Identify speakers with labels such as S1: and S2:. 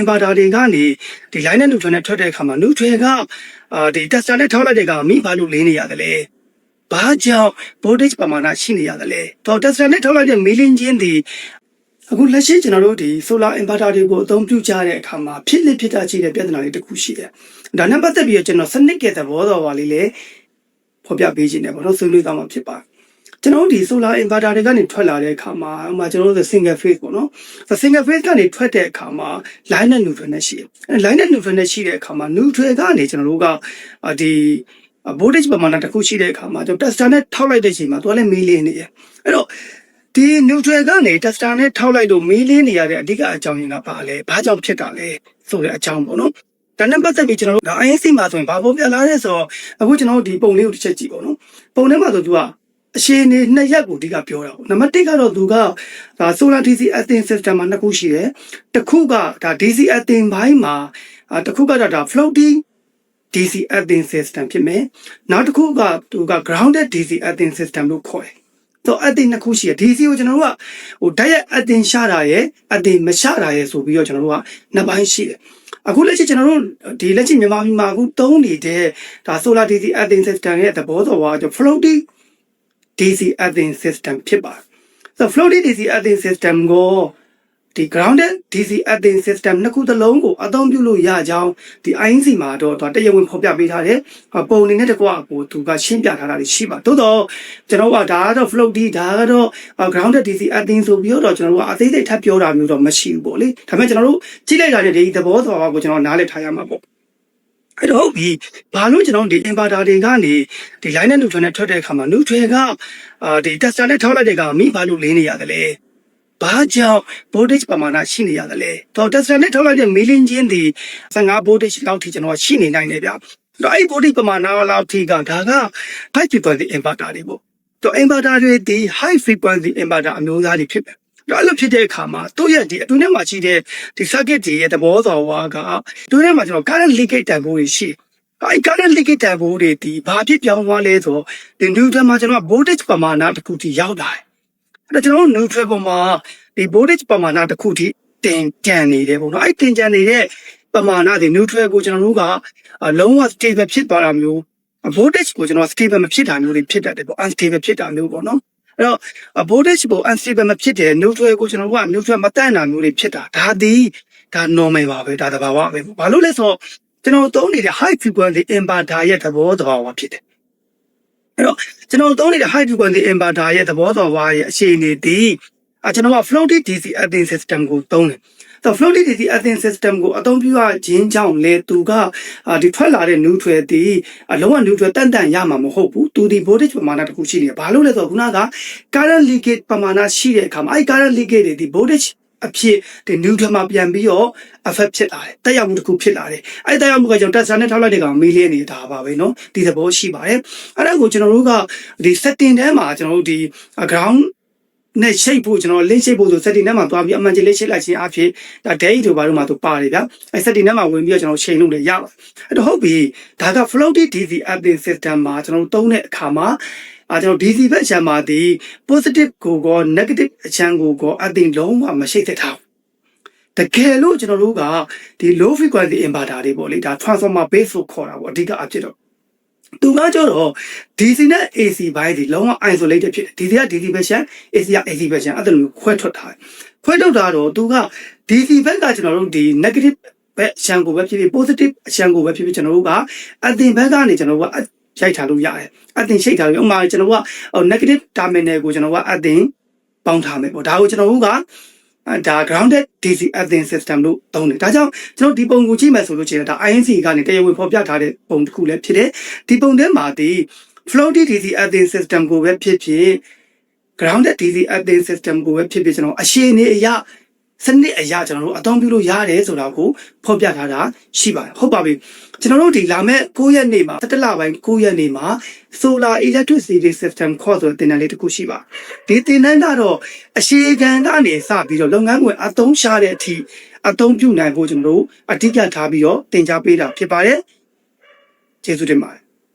S1: inverter တွေကနေဒီ line နဲ့ neutral နဲ့ထွက်တဲ့အခါမှာ neutral ကအာဒီ tester နဲ့ထောက်လိုက်တဲ့ကောင်မိဘာလို့လင်းနေရတယ်လဲဘာကြောင့် voltage ပမာဏရှိနေရတယ်လဲတော့ tester နဲ့ထောက်လိုက်တဲ့ milling ချင်းဒီအခုလက်ရှိကျွန်တော်တို့ဒီ solar inverter တွေကိုအသုံးပြုကြတဲ့အခါမှာဖြစ်လက်ဖြစ်တာရှိတဲ့ပြဿနာတွေတစ်ခုရှိတယ်ဒါနဲ့ပတ်သက်ပြီးတော့ကျွန်တော်စနစ်ကသဘောတော်ပါလေးလေဖော်ပြပေးခြင်းနဲ့ပေါ့နော်ဆွေးနွေးသွားမှာဖြစ်ပါတယ် ကျွန်တော်တို့ဒီ solar inverter တွေကနေထွက်လာတဲ့အခါမှာဥပမာကျွန်တော်တို့ single phase ပေါ့နော် single phase ကနေထွက်တဲ့အခါမှာ line နဲ့ neutral နဲ့ရှိတယ်အဲ line နဲ့ neutral နဲ့ရှိတဲ့အခါမှာ neutral ကနေကျွန်တော်တို့ကအာဒီ voltage ပမာဏတစ်ခုရှိတဲ့အခါမှာကျွန်တော် tester နဲ့ထောက်လိုက်တဲ့အချိန်မှာသူကလည်းမီးလင်းနေတယ်အဲ့တော့ဒီ neutral ကနေ tester နဲ့ထောက်လိုက်လို့မီးလင်းနေရတဲ့အဓိကအကြောင်းရင်းကဘာလဲဘာကြောင့်ဖြစ်တာလဲဆိုတဲ့အကြောင်းပေါ့နော်ဒါနဲ့ပတ်သက်ပြီးကျွန်တော်တို့ INC မှာဆိုရင်ဘာပေါ်ပြလာလဲဆိုတော့အခုကျွန်တော်တို့ဒီပုံလေးကိုတစ်ချက်ကြည့်ပေါ့နော်ပုံထဲမှာဆိုသူက အရှင်းနေနှစ်ရက်ကိုအဓိကပြောတာပေါ့နံပါတ်1ကတော့သူကဒါ solar DC earthing system မှာနှစ်ခုရှိတယ်တစ်ခုကဒါ DC earthing ဘိုင်းမှာအာတစ်ခုကတော့ဒါ floating DC earthing system ဖြစ်မယ်နောက်တစ်ခုကသူက grounded DC earthing system လို့ခေါ်တယ်တော့အတင်နှစ်ခုရှိတယ် DC ကိုကျွန်တော်တို့ကဟိုဓာတ်ရိုက်အတင်ရှာတာရယ်အတင်မရှာတာရယ်ဆိုပြီးတော့ကျွန်တော်တို့ကနှစ်ပိုင်းရှိတယ်အခုလက်ရှိကျွန်တော်တို့ဒီလက်ရှိမြန်မာပြည်မှာအခုသုံးနေတဲ့ဒါ solar DC earthing system ရဲ့သဘောတော်က floating DC earthing system ဖြစ်ပါတယ်။ so floating DC earthing system ကိုဒီ grounded DC earthing system နှစ်ခုသလုံးကိုအသုံးပြုလို့ရကြောင်းဒီ INC မှာတော့တရားဝင်ဖော်ပြပေးထားတယ်။ပုံအနေနဲ့တကွာကိုသူကရှင်းပြထားတာရှိပါ။သို့တော့ကျွန်တော်ကဒါကတော့ floating ဒါကတော့ grounded DC earthing ဆိုပြီးတော့ကျွန်တော်ကအသေးစိတ်ထပ်ပြောတာမျိုးတော့မရှိဘူးပေါ့လေ။ဒါပေမဲ့ကျွန်တော်တို့ကြည့်လိုက်တာနဲ့ဒီသဘောတော်ကိုကျွန်တော်နားလည်ထားရမှာပေါ့။ အဲ့တော့ဟုတ်ပြီဘာလို့ကျွန်တော်ဒီ inverter တွေကနေဒီ line နဲ့ neutral နဲ့ထွက်တဲ့အခါမှာ neutral ကအာဒီ tester နဲ့ထောက်လိုက်တဲ့ကောင်မိဘာလို့လင်းနေရတယ်လဲဘာကြောင့် voltage ပမာဏရှိနေရတယ်လဲတော့ tester နဲ့ထောက်လိုက်တဲ့ milling ချင်းဒီ15 voltage လောက်ထိကျွန်တော်ရှိနေနိုင်တယ်ဗျတော့အဲ့ voltage ပမာဏလောက်ထိကဒါက high frequency inverter တွေပေါ့တော့ inverter တွေဒီ high frequency inverter အမျိုးအစားတွေဖြစ်တယ် တော့အဲ့လိုဖြစ်တဲ့အခါမှာသူ့ရဲ့ဒီအတွင်းထဲမှာရှိတဲ့ဒီ circuit တွေရဲ့သဘောတော်ဝါကအတွင်းထဲမှာကျွန်တော် current leakage တန်ဖိုးတွေရှိအဲ့ current leakage တန်ဖိုးတွေဒီဘာဖြစ်ပြောင်းသွားလဲဆိုတော့ဒီ neutral မှာကျွန်တော် voltage ပမာဏတစ်ခုထိရောက်လာတယ်အဲ့တော့ကျွန်တော် neutral ပေါ်မှာဒီ voltage ပမာဏတစ်ခုထိတင်ကြံနေတယ်ပေါ့နော်အဲ့တင်ကြံနေတဲ့ပမာဏဒီ neutral ကိုကျွန်တော်တို့ကလုံးဝ stable ဖြစ်သွားတာမျိုး voltage ကိုကျွန်တော် stable မဖြစ်တာမျိုးတွေဖြစ်တတ်တယ်ပေါ့ unstable ဖြစ်တာမျိုးပေါ့နော် အဲ့တော့ voltage ကို unstable မဖြစ်တဲ့ neutral ကိုကျွန်တော်တို့က neutral မတန့်တာမျိုးတွေဖြစ်တာဒါဒီဒါ normal ပါပဲဒါသဘာဝပဲဘာလို့လဲဆိုတော့ကျွန်တော်သုံးနေတဲ့ high frequency inverter ရဲ့သဘောသဘာဝဖြစ်တယ်အဲ့တော့ကျွန်တော်သုံးနေတဲ့ high frequency inverter ရဲ့သဘောသဘာဝရဲ့အခြေအနေဒီအကျွန်တော်က floating DC earthing system ကိုသုံးတယ် တော့ floating DC earthing system ကိုအသုံးပြုရခြင်းကြောင့်လေသူကဒီထွက်လာတဲ့ neutral ဒီအလုံးဝ neutral တန်တန်ရမှာမဟုတ်ဘူးသူဒီ voltage ပမာဏတစ်ခုရှိနေတယ်ဘာလို့လဲဆိုတော့ခုနက current leakage ပမာဏရှိတဲ့အခါမှာအဲ current leakage တွေဒီ voltage အဖြစ်ဒီ neutral မှာပြန်ပြီးတော့ effect ဖြစ်လာတယ်တက်ရောက်မှုတစ်ခုဖြစ်လာတယ်အဲတက်ရောက်မှုကကျွန်တော်တက်ဆန်နဲ့ထောက်လိုက်တဲ့ကောင်မေးလင်းနေတာပါပဲเนาะဒီသဘောရှိပါတယ်အဲ့ဒါကိုကျွန်တော်တို့ကဒီ setting ထဲမှာကျွန်တော်တို့ဒီ ground နဲ့ရှိတ်ဖို့ကျွန်တော်လင်းရှိတ်ဖို့ဆို setting ထဲမှာသွားပြီးအမှန်ကြီးလေးရှိတ်လိုက်ခြင်းအဖြစ်ဒါ day တို့ဘာလို့မှသူပါတယ်ဗျအဲ setting ထဲမှာဝင်ပြီးတော့ကျွန်တော်ချိန်လို့လည်းရပါတယ်အဲ့တော့ဟုတ်ပြီဒါက floating DC update system မှာကျွန်တော်တို့သုံးတဲ့အခါမှာအာကျွန်တော် DC ဘက်အချမ်းမှာဒီ positive ကိုကော negative အချမ်းကိုကောအတင်လုံးဝမရှိသက်ထားတကယ်လို့ကျွန်တော်တို့ကဒီ low frequency inverter တွေပေါ့လေဒါ transformer base လို့ခေါ်တာပေါ့အဓိကအဖြစ်တော့ သူကကြတော့ DC နဲ့ AC ဘိုင်းဒီလုံးဝ isolated ဖြစ်တယ် DC က DC version AC က AC version အဲ့ဒါလိုခွဲထွက်ထားတယ်ခွဲထုတ်တာတော့သူက DC ဘက်ကကျွန်တော်တို့ဒီ negative ဘက်ရှန်ကိုပဲဖြစ်ဖြစ် positive ရှန်ကိုပဲဖြစ်ဖြစ်ကျွန်တော်တို့ကအတင်ဘက်ကနေကျွန်တော်တို့ကရိုက်ထားလို့ရတယ်အတင်ရှိတ်ထားလို့ဥပမာကျွန်တော်က negative terminal ကိုကျွန်တော်ကအတင်ပေါင်းထားမယ်ပေါ့ဒါကိုကျွန်တော်တို့က ဒါ grounded DC earthing system လို့သုံးတယ်ဒါကြောင့်ကျွန်တော်ဒီပုံကိုကြည့်မယ်ဆိုလို့ရှိရင်ဒါ INC ကနေတရားဝင်ဖော်ပြထားတဲ့ပုံတစ်ခုလည်းဖြစ်တယ်ဒီပုံထဲမှာဒီ floating DC earthing system ကိုပဲဖြစ်ဖြစ် grounded DC earthing system ကိုပဲဖြစ်ဖြစ်ကျွန်တော်အရှိနေအရာ စနစ်အရာကျွန်တော်တို့အသုံးပြုလို့ရတယ်ဆိုတာကိုဖော်ပြထားတာရှိပါတယ်ဟုတ်ပါပြီကျွန်တော်တို့ဒီလာမဲ့9ရက်နေ့မှာ17လပိုင်း9ရက်နေ့မှာ solar electricity system ခေါ်ဆိုတဲ့သင်တန်းလေးတစ်ခုရှိပါဒီသင်တန်းကတော့အရှိခံကနေစပြီးတော့လုပ်ငန်းခွင်အသုံးရှာတဲ့အထိအသုံးပြုနိုင်ဖို့ကျွန်တော်တို့အဓိကထားပြီးတော့သင်ကြားပေးတာဖြစ်ပါတယ်ကျေးဇူးတင်ပါတယ်